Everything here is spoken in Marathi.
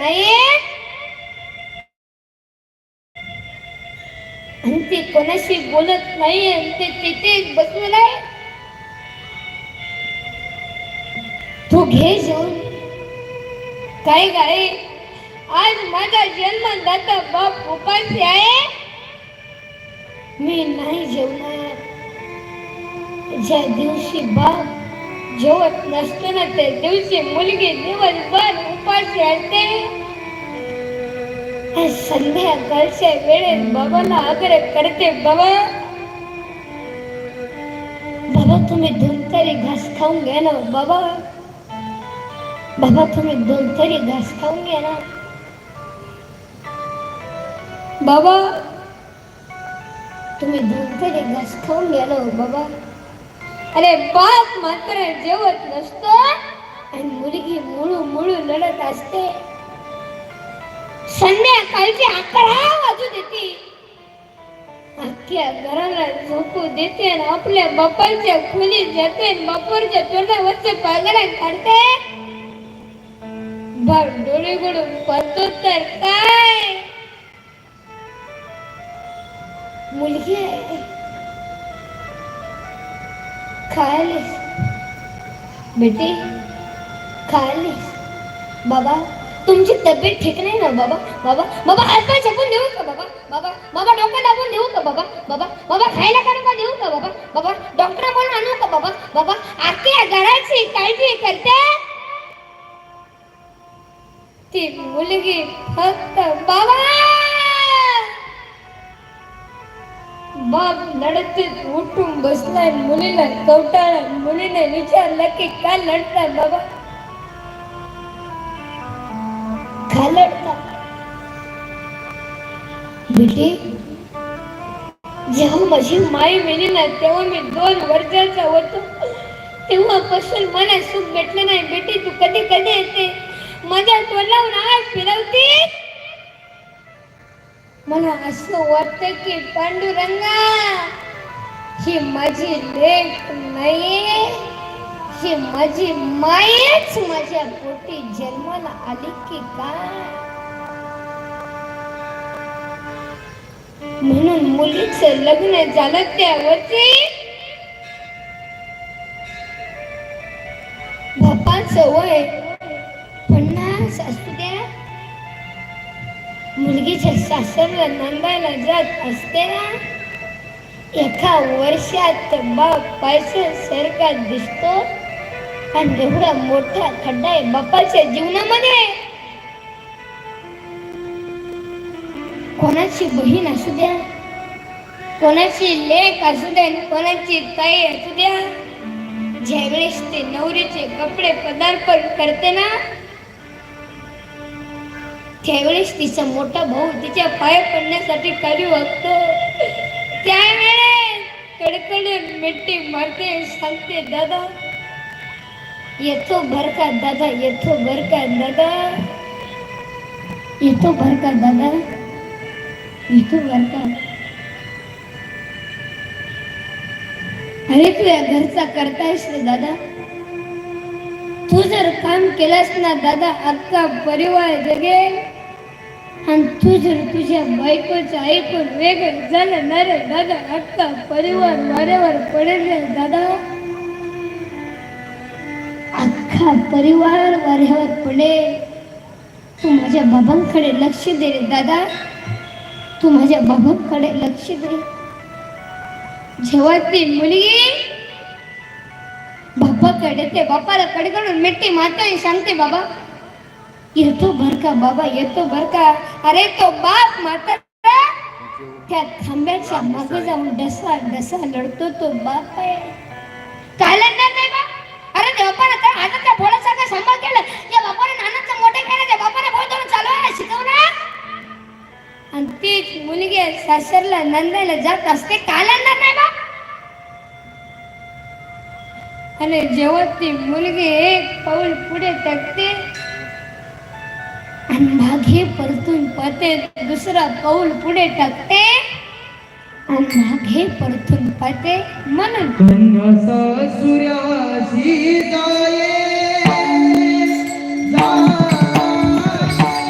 नाही आणि ते कोणाशी बोलत नाही आणि ते तिथे बसून आहे तू घे जाऊन काय गाय आज माझा जन्मदाता बाप उपाशी आहे. मी नाही जेवणार. ज्या दिवशी बाप जेवत नसतो ना त्या दिवशी मुलगी दिवसभर उपाशी असते संध्याकाळच्या वेळेत बाबाला आग्रह करते बाबा बाबा तुम्ही दोन तरी घास खाऊन घ्या ना बाबा. बाबा तुम्ही दोन तरी घास खाऊन घ्या ना. बाबा तुम्ही दोन तरी घास खाऊन घ्या ना बाबा. अरे बाप मात्र जेवत नसतो आणि मुलगी मुळू मुळू लढत असते संध्याकाळची अकरा वाजू देते अख्ख्या घराला झोपू देते आणि आपल्या बापाच्या खोलीत जाते आणि बापाच्या तोंडावरचे पागड्या काढते बाप डोळे गडून पाहतो तर काय बेटी खाली. बाबा तुमची तब्येत ठीक नाही ना बाबा? बाबा बाबा हात पाय छपून देऊ का बाबा? बाबा बाबा डोकं दाबून देऊ का बाबा? बाबा बाबा खायला करू का देऊ का बाबा? बाबा डॉक्टर बोलून आणू का बाबा? बाबा आखी घराची काळजी करते. ती मुलगी फक्त बाबा. बाप लढते उठून बसलाय मुलीला कवटाळा मुलीने विचारलं की का लढताय बाबा? का लढता बेटी जेव्हा माझी माई मेली ना तेव्हा मी दोन वर्षाचा होतो. तेव्हापासून मला सुख भेटलं नाही. बेटी तू कधी कधी येते? माझ्या तोंडावर आज फिरवते मला असं वाटतं की पांडुरंगा ही माझी लेख नाही ही माझी मायच माझ्या पोटी जन्माला आली की काय? म्हणून मुलीचं लग्न झालं त्यावरती बापाचं वय मुलगीच्या सासर नंदायला जात असते ना? एका वर्षात बाप पैसे सरकार दिसतो. आणि एवढा मोठा खड्डा आहे बापाच्या जीवनामध्ये. कोणाची बहीण असू द्या कोणाची लेख असू द्या आणि कोणाची ताई असू द्या. ज्यावेळेस ते नवरीचे कपडे पदार्पण करते ना त्यावेळेस तिचा मोठा भाऊ तिच्या पाय पडण्यासाठी खाली वागतो त्यावेळेस कडकडे मिट्टी मारते सांगते दादा येतो बर का दादा येतो बर का दादा येतो बर का दादा येतो बर का. अरे तू या घरचा करतायस रे दादा. तू जर काम केलास ना दादा अख्खा परिवार जगेल. आणि तू जर तुझ्या बायकोचं ऐकून वेगळं झालं ना रे दादा. अख्खा परिवार वाऱ्यावर पडेल रे दादा. अख्खा परिवार वाऱ्यावर पडेल. तू माझ्या बाबांकडे लक्ष दे रे दादा. तू माझ्या बाबांकडे लक्ष दे. जेव्हा ती मुलगी बापाकडे ते बापाला कडकडून मिट्टी मारतो सांगते बाबा. येतो बर का बाबा येतो बर का? अरे तो बाप माता त्या थांब्याच्या मागे जाऊन डसा डसा लढतो तो बाप आहे काय लढणार नाही बा. अरे त्या बापानं तर आता त्या भोळ्यासारखा सांभाळ केलं. या बापाने नानाचं मोठे केलं त्या बापाने भोळ धरून चालवायला शिकवलं. आणि तीच मुलगी सासरला नंदायला जात असते काय लढणार नाही बा. आणि जेव्हा ती मुलगी एक पाऊल पुढे टाकते आणि मागे परतून पते दुसरा कौल पुढे टाकते. आणि परतून पते म्हणून. कन्या सासुऱ्याशी जाये.